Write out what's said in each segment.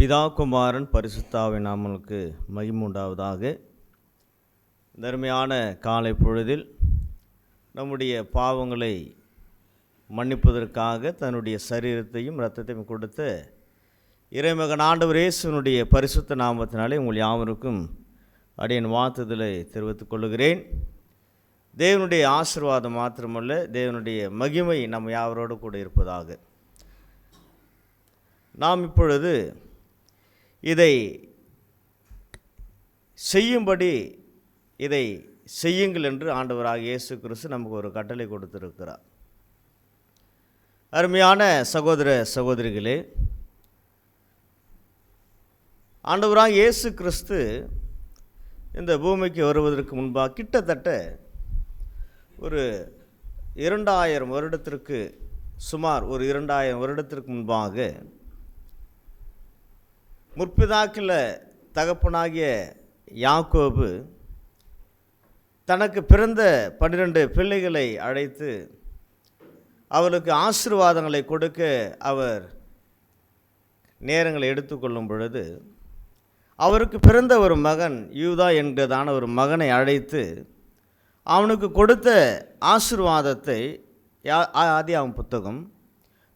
பிதா குமாரன் பரிசுத்தாவின் நாமனுக்கு மகிமுண்டாவதாக தர்மையான காலை பொழுதில் நம்முடைய பாவங்களை மன்னிப்பதற்காக தன்னுடைய சரீரத்தையும் இரத்தத்தையும் கொடுத்த இறைமகன் ஆண்டவர் இயேசுனுடைய பரிசுத்த நாமத்தினாலே உங்கள் யாவருக்கும் அடியன் வாழ்த்துதலை தெரிவித்துக் கொள்கிறேன் தேவனுடைய ஆசீர்வாதம் மாத்திரமல்ல தேவனுடைய மகிமை நம்ம யாவரோடு கூட இருப்பதாக. நாம் இப்பொழுது இதை செய்யும்படி இதை செய்யுங்கள் என்று ஆண்டவராக இயேசு கிறிஸ்து நமக்கு ஒரு கட்டளை கொடுத்திருக்கிறார். அருமையான சகோதர சகோதரிகளே ஆண்டவராக இயேசு கிறிஸ்து இந்த பூமிக்கு வருவதற்கு முன்பாக கிட்டத்தட்ட ஒரு இரண்டாயிரம் வருடத்திற்கு சுமார் ஒரு இரண்டாயிரம் வருடத்திற்கு முன்பாக முற்பிதாக்கில் தகப்பனாகிய யாக்கோபு தனக்கு பிறந்த பன்னிரெண்டு பிள்ளைகளை அழைத்து அவளுக்கு ஆசீர்வாதங்களை கொடுக்க அவர் நேரங்களை எடுத்துக்கொள்ளும் பொழுது அவருக்கு பிறந்த ஒரு மகன் யூதா என்கிறதான ஒரு மகனை அழைத்து அவனுக்கு கொடுத்த ஆசீர்வாதத்தை யா- அவன் புத்தகம்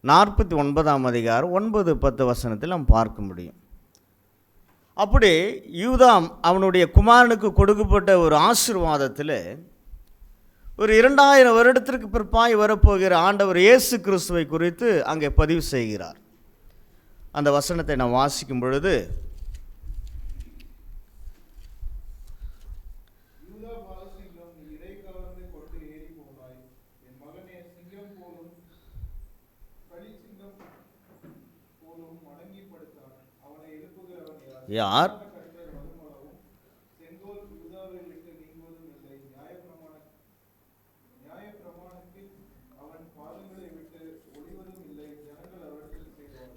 நாற்பத்தி ஒன்பதாம் அதிகாரம் ஒன்பது பத்து வசனத்தில் நாம் பார்க்க முடியும். அப்படி யூதாம் அவனுடைய குமாரனுக்கு கொடுக்கப்பட்ட ஒரு ஆசீர்வாதத்தில் ஒரு இரண்டாயிரம் வருடத்திற்கு பிற்பாய் வரப்போகிற ஆண்டவர் இயேசு கிறிஸ்துவை குறித்து அங்கே பதிவு செய்கிறார். அந்த வசனத்தை நான் வாசிக்கும் பொழுது மகனே போலும் போலும் மடங்கி படுத்த யார்?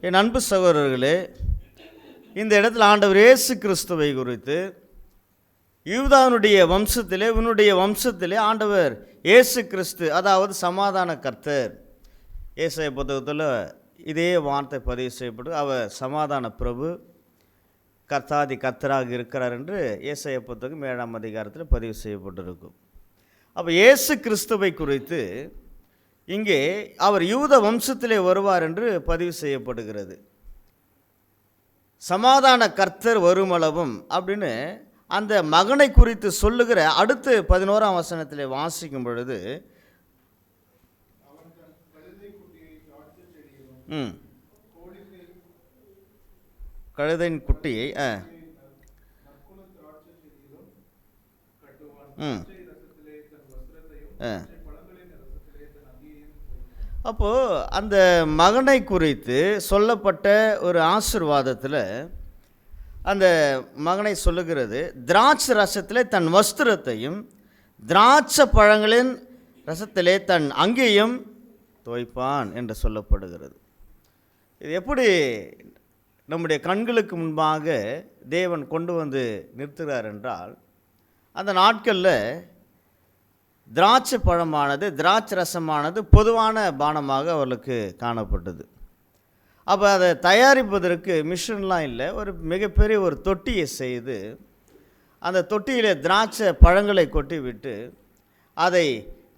என் அன்பு சகோதரர்களே இந்த இடத்துல ஆண்டவர் இயேசு கிறிஸ்துவை குறித்து யூதானுடைய வம்சத்திலே இவனுடைய வம்சத்திலே ஆண்டவர் இயேசு கிறிஸ்து அதாவது சமாதான கர்த்தர். இயேசைய புத்தகத்தில் இதே வார்த்தை பதிவு செய்யப்பட்டு அவர் சமாதான பிரபு கர்த்தாதி கர்த்தராக இருக்கிறார் என்று இயேசைய புத்தகம் ஏழாம் அதிகாரத்தில் பதிவு செய்யப்பட்டிருக்கும். அப்போ இயேசு கிறிஸ்துவை குறித்து இங்கே அவர் யூத வம்சத்திலே வருவார் என்று பதிவு செய்யப்படுகிறது. சமாதான கர்த்தர் வருமளவும் அப்படின்னு அந்த மகனை குறித்து சொல்லுகிற அடுத்து பதினோராம் வசனத்தில் வாசிக்கும் பொழுது ம். கழுதையின் குட்டியை ஆ. ம். ஆ. அப்போது அந்த மகனை குறித்து சொல்லப்பட்ட ஒரு ஆசிர்வாதத்தில் அந்த மகனை சொல்லுகிறது திராட்சை ரசத்திலே தன் வஸ்திரத்தையும் திராட்சை பழங்களின் ரசத்திலே தன் அங்கேயும் துவைப்பான் என்று சொல்லப்படுகிறது. இது எப்படி நம்முடைய கண்களுக்கு முன்பாக தேவன் கொண்டு வந்து நிறுத்துகிறார் என்றால் அந்த நாட்களில் திராட்சை பழமானது திராட்சை ரசமானது பொதுவான பானமாக அவர்களுக்கு காணப்பட்டது. அப்போ அதை தயாரிப்பதற்கு மிஷின்லாம் இல்லை. ஒரு மிகப்பெரிய ஒரு தொட்டியை செய்து அந்த தொட்டியில் திராட்சை பழங்களை கொட்டி விட்டு அதை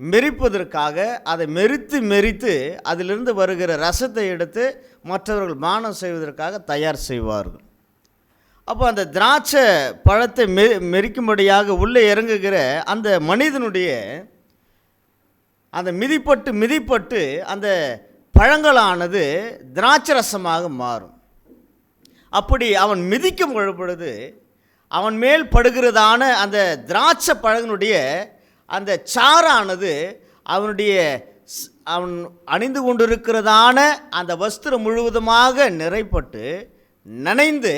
மெரிப்பதற்காக அதை மெரித்து மெரித்து அதிலிருந்து வருகிற ரசத்தை எடுத்து மற்றவர்கள் பானம் செய்வதற்காக தயார் செய்வார்கள். அப்போ அந்த திராட்சை பழத்தை மெ மெரிக்கும்படியாக உள்ளே இறங்குகிற அந்த மனிதனுடைய அந்த மிதிப்பட்டு மிதிப்பட்டு அந்த பழங்களானது திராட்சை ரசமாக மாறும். அப்படி அவன் மிதிக்கும் பொழுது அவன் மேல் படுகிறதான அந்த திராட்சை பழகனுடைய அந்த சாரானது அவனுடைய அவன் அணிந்து கொண்டிருக்கிறதான அந்த வஸ்திரம் முழுவதுமாக நிறைப்பட்டு நனைந்து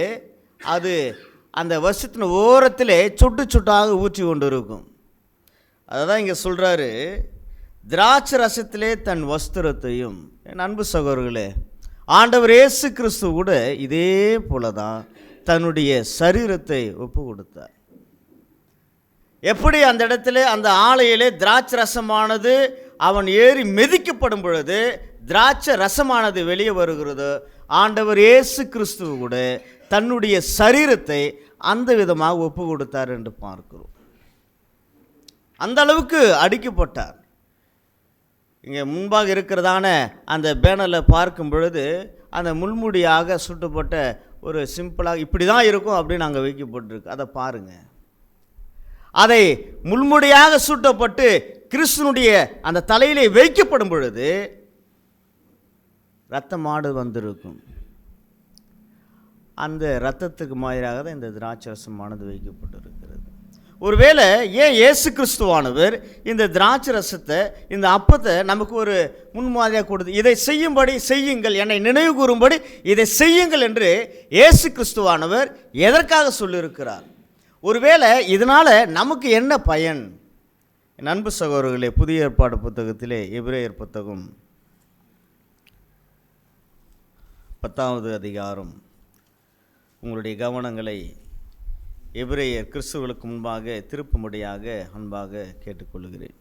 அது அந்த வஸ்திரத்தின் ஓரத்திலே சுட்டு சுட்டாக ஊற்றி கொண்டு இருக்கும் அதை தான் இங்கே சொல்கிறாரு திராட்சை ரசத்திலே தன் வஸ்திரத்தையும் என் அன்பு சகோதரர்களே ஆண்டவர் இயேசு கிறிஸ்து கூட இதே போல தான் தன்னுடைய சரீரத்தை ஒப்பு கொடுத்தார் எப்படி அந்த இடத்துல அந்த ஆலையிலே திராட்சை ரசமானது அவன் ஏறி மிதிக்கப்படும் பொழுது திராட்சை ரசமானது வெளியே வருகிறது. ஆண்டவர் இயேசு கிறிஸ்துவ கூட தன்னுடைய சரீரத்தை அந்த விதமாக ஒப்பு கொடுத்தார் என்று பார்க்கிறோம். அந்த அளவுக்கு அடிக்கப்பட்டார். இங்கே முன்பாக இருக்கிறதான அந்த பேனரில் பார்க்கும் பொழுது அந்த முள்முடியாக சுட்டுப்பட்ட ஒரு சிம்பிளாக இப்படி தான் இருக்கும் அப்படின்னு அங்கே வைக்கப்பட்டிருக்கு. அதை பாருங்கள் அதை முள்முடியாக சூட்டப்பட்டு கிறிஸ்துனுடைய அந்த தலையிலே வைக்கப்படும் பொழுது இரத்த மாடு வந்திருக்கும். அந்த இரத்தத்துக்கு மாதிரியாக தான் இந்த திராட்சரசமானது வைக்கப்பட்டிருக்கிறது. ஒருவேளை ஏன் இயேசு கிறிஸ்துவானவர் இந்த திராட்சை ரசத்தை இந்த அப்பத்தை நமக்கு ஒரு முன்மாதிரியாக கொடுத்து இதை செய்யும்படி செய்யுங்கள் என்னை நினைவு கூறும்படி இதை செய்யுங்கள் என்று இயேசு கிறிஸ்துவானவர் எதற்காக சொல்லியிருக்கிறார்? ஒருவேளை இதனால் நமக்கு என்ன பயன்? நண்பு சகோதரர்களே புதிய ஏற்பாடு புத்தகத்திலே எபிரேயர் புத்தகம் பத்தாவது அதிகாரம். உங்களுடைய கவனங்களை எபிரேயர் கிறிஸ்துவர்களுக்கு முன்பாக திருப்பும்படியாக அன்பாக கேட்டுக்கொள்கிறேன்.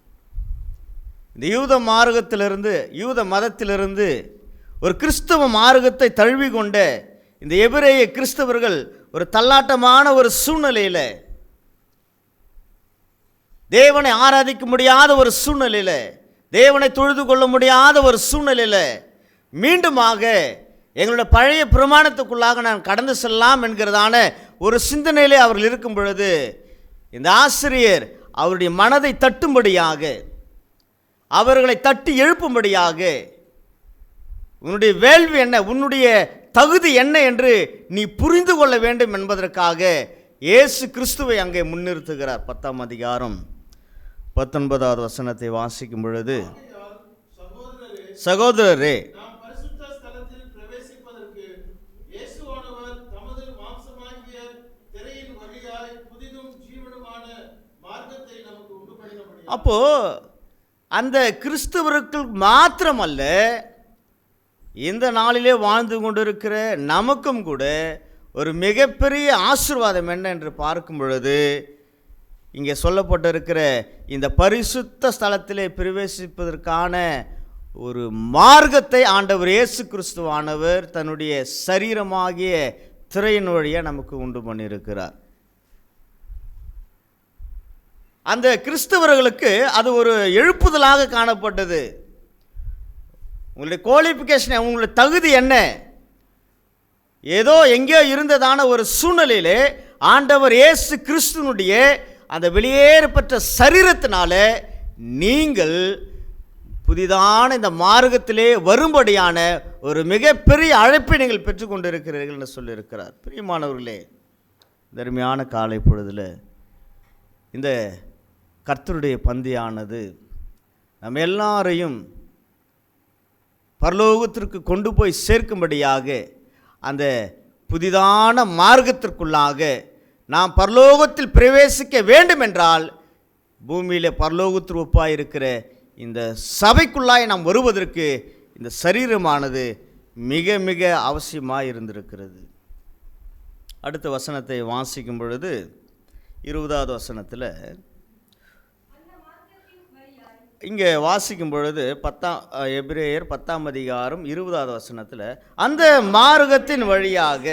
இந்த யூத மார்க்கத்திலிருந்து யூத மதத்திலிருந்து ஒரு கிறிஸ்தவ மார்க்கத்தை தழுவி கொண்ட இந்த எபிரேய கிறிஸ்தவர்கள் ஒரு தள்ளாட்டமான ஒரு சூழ்நிலையில் தேவனை ஆராதிக்க முடியாத ஒரு சூழ்நிலையில் தேவனை தொழுது கொள்ள முடியாத ஒரு சூழ்நிலையில் மீண்டுமாக எங்களுடைய பழைய பிரமாணத்துக்குள்ளாக நான் கடந்து செல்லலாம் என்கிறதான ஒரு சிந்தனையிலே அவர்கள் இருக்கும் பொழுது இந்த ஆசிரியர் அவருடைய மனதை தட்டும்படியாக அவர்களை தட்டி எழுப்பும்படியாக உன்னுடைய வேள்வி என்ன? உன்னுடைய தகுதி என்ன என்று நீ புரிந்து கொள்ள வேண்டும் என்பதற்காக இயேசு கிறிஸ்துவை அங்கே முன்னிறுத்துகிறார். பத்தாம் அதிகாரம் பத்தொன்பதாவது வசனத்தை வாசிக்கும் பொழுது சகோதரரே அப்போ அந்த கிறிஸ்தவர்கள் மாத்திரமல்ல இந்த நாளிலே வாழ்ந்து கொண்டிருக்கிற நமக்கும் கூட ஒரு மிகப்பெரிய ஆசீர்வாதம் என்ன என்று பார்க்கும் பொழுது இங்கே சொல்லப்பட்டிருக்கிற இந்த பரிசுத்த ஸ்தலத்திலே பிரவேசிப்பதற்கான ஒரு மார்க்கத்தை ஆண்டவர் இயேசு கிறிஸ்துவானவர் தன்னுடைய சரீரமாகிய திரையின் வழியாக நமக்கு உண்டு பண்ணியிருக்கிறார். அந்த கிறிஸ்தவர்களுக்கு அது ஒரு எழுப்புதலாக காணப்பட்டது. உங்களுடைய குவாலிஃபிகேஷன் உங்களுடைய தகுதி என்ன? ஏதோ எங்கேயோ இருந்ததான ஒரு சூழ்நிலையிலே ஆண்டவர் இயேசு கிறிஸ்துனுடைய அந்த வெளியேறப்பட்ட சரீரத்தினால நீங்கள் புதிதான இந்த மார்க்கத்திலே வரும்படியான ஒரு மிகப்பெரிய அழைப்பை நீங்கள் பெற்றுக்கொண்டிருக்கிறீர்கள் என்று சொல்லியிருக்கிறார். பிரியமானவர்களே தருமையான காலை பொழுதில் இந்த கர்த்தருடைய பந்தியானது நம்ம எல்லாரையும் பரலோகத்திற்கு கொண்டு போய் சேர்க்கும்படியாக அந்த புதிதான மார்க்கத்திற்குள்ளாக நாம் பரலோகத்தில் பிரவேசிக்க வேண்டுமென்றால் பூமியில் பரலோகத்தில் ஒப்பாக இருக்கிற இந்த சபைக்குள்ளாய் நாம் வருவதற்கு இந்த சரீரமானது மிக மிக அவசியமாக இருந்திருக்கிறது. அடுத்த வசனத்தை வாசிக்கும் பொழுது இருபதாவது வசனத்தில் இங்கே வாசிக்கும் பொழுது பத்தாம் எபிரேயர் பத்தாம் அதிகாரம் இருபதாவது வசனத்தில் அந்த மார்க்கத்தின் வழியாக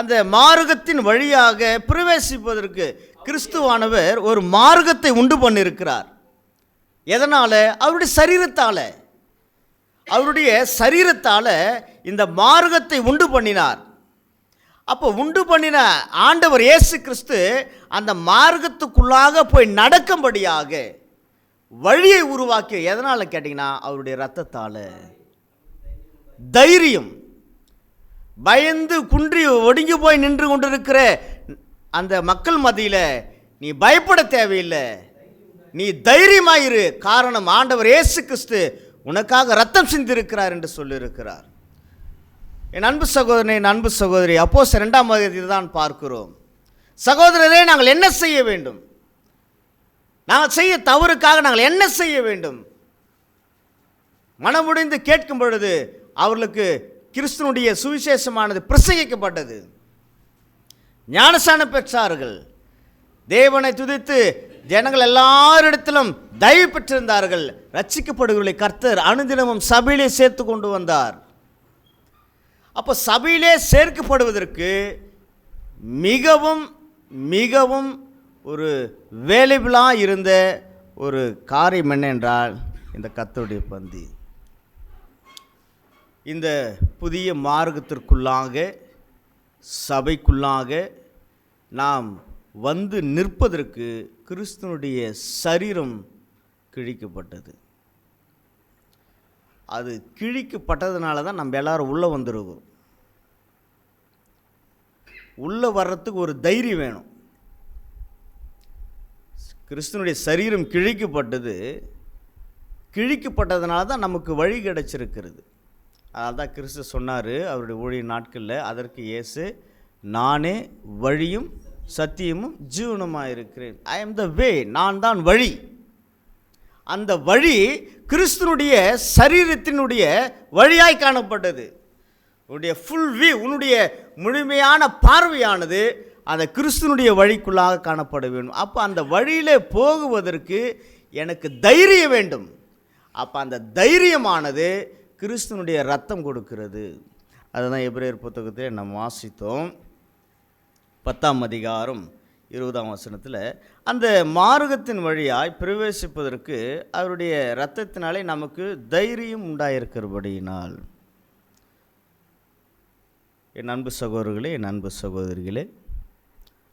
அந்த மார்க்கத்தின் வழியாக பிரவேசிப்பதற்கு கிறிஸ்துவானவர் ஒரு மார்க்கத்தை உண்டு பண்ணியிருக்கிறார் எதனால்? அவருடைய சரீரத்தால். அவருடைய சரீரத்தால் இந்த மார்க்கத்தை உண்டு பண்ணினார். அப்போ உண்டு பண்ணின ஆண்டவர் இயேசு கிறிஸ்து அந்த மார்க்கத்துக்குள்ளாக போய் நடக்கும்படியாக வழியை உருவாக்கி எதனால் கேட்டிங்கன்னா அவருடைய ரத்தத்தால் தைரியம். பயந்து குன்றி ஒடுங்கி போய் நின்று கொண்டிருக்கிற அந்த மக்கள் மத்தியில் நீ பயப்பட தேவையில்லை. நீ தைரியமாயிரு. காரணம் ஆண்டவர் இயேசு கிறிஸ்து உனக்காக ரத்தம் சிந்திருக்கிறார் என்று சொல்லியிருக்கிறார். என் அன்பு சகோதரனை என் அன்பு சகோதரி அப்போஸ் ரெண்டாம் இதுதான் தான் பார்க்கிறோம். சகோதரரே நாங்கள் என்ன செய்ய வேண்டும்? நாங்கள் செய்ய தவறுக்காக நாங்கள் என்ன செய்ய வேண்டும்? மனமுடிந்து கேட்கும் பொழுது அவர்களுக்கு கிறிஸ்தனுடைய சுவிசேஷமானது பிரசங்கிக்கப்பட்டது. ஞானசான பெற்றார்கள். தேவனை துதித்து ஜனங்கள் எல்லாரிடத்திலும் தயவு பெற்றிருந்தார்கள். ரட்சிக்கப்படுகிறவர்களை கர்த்தர் அனுதினமும் சபையிலே சேர்த்து கொண்டு வந்தார். அப்போ சபையிலே சேர்க்கப்படுவதற்கு மிகவும் மிகவும் ஒரு வேலைபிளாக இருந்த ஒரு காரியம் என்னென்றால் இந்த கத்தருடைய பந்தி. இந்த புதிய மார்க்கத்திற்குள்ளாக சபைக்குள்ளாக நாம் வந்து நிற்பதற்கு கிறிஸ்தனுடைய சரீரம் கிழிக்கப்பட்டது. அது கிழிக்கப்பட்டதுனால தான் நம்ம எல்லாரும் உள்ளே வந்திருக்கிறோம் உள்ளே வர்றதுக்கு ஒரு தைரியம் வேணும். கிறிஸ்துவனுடைய சரீரம் கிழிக்கப்பட்டது. கிழிக்கப்பட்டதுனால தான் நமக்கு வழி கிடச்சிருக்கிறது. அதனால தான் கிறிஸ்து சொன்னார் அவருடைய ஊழிய நாட்களில் அதற்கு இயேசு நானே வழியும் சத்தியமும் ஜீவனமாக இருக்கிறேன். ஐ எம் த வே நான் தான் வழி. அந்த வழி கிறிஸ்துனுடைய சரீரத்தினுடைய வழியாய் காணப்பட்டது. உன்னுடைய ஃபுல் வியூ உன்னுடைய முழுமையான பார்வையானது அந்த கிறிஸ்துனுடைய வழிக்குள்ளாக காணப்பட வேண்டும். அப்போ அந்த வழியிலே போகுவதற்கு எனக்கு தைரியம் வேண்டும். அப்போ அந்த தைரியமானது கிறிஸ்துனுடைய ரத்தம் கொடுக்கிறது. அதுதான் எப்ரேர் புத்தகத்தில் நம்ம வாசித்தோம். பத்தாம் அதிகாரம் இருபதாம் வசனத்தில் அந்த மார்க்கத்தின் வழியாய் பிரவேசிப்பதற்கு அவருடைய இரத்தத்தினாலே நமக்கு தைரியம் உண்டாயிருக்கிறபடியினால். என் அன்பு சகோதரர்களே என் அன்பு சகோதரிகளே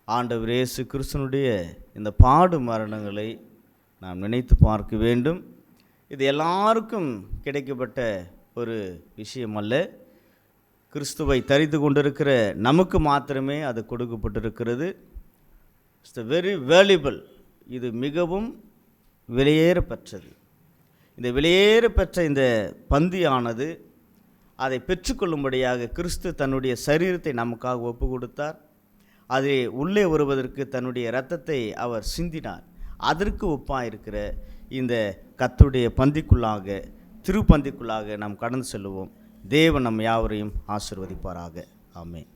ஆண்டவர் இயேசு கிறிஸ்தனுடைய இந்த பாடு மரணங்களை நாம் நினைத்து பார்க்க வேண்டும். இது எல்லாருக்கும் கிடைக்கப்பட்ட ஒரு விஷயம் அல்ல. கிறிஸ்துவை தரித்து கொண்டிருக்கிற நமக்கு மாத்திரமே அது கொடுக்கப்பட்டிருக்கிறது. இட்ஸ் த வெரி வேல்யூபிள் இது மிகவும் விலையேற பெற்றது இந்த விலையேற பெற்ற இந்த பந்தியானது அதை பெற்றுக்கொள்ளும்படியாக கிறிஸ்து தன்னுடைய சரீரத்தை நமக்காக ஒப்பு கொடுத்தார் அது உள்ளே வருவதற்கு தன்னுடைய இரத்தத்தை அவர் சிந்தினார். அதற்கு ஒப்பாக இருக்கிற இந்த கத்துடைய பந்திக்குள்ளாக திருப்பந்திக்குள்ளாக நாம் கடந்து செல்லுவோம். தேவன் நம் யாவரையும் ஆசிர்வதிப்பாராக. ஆமென்.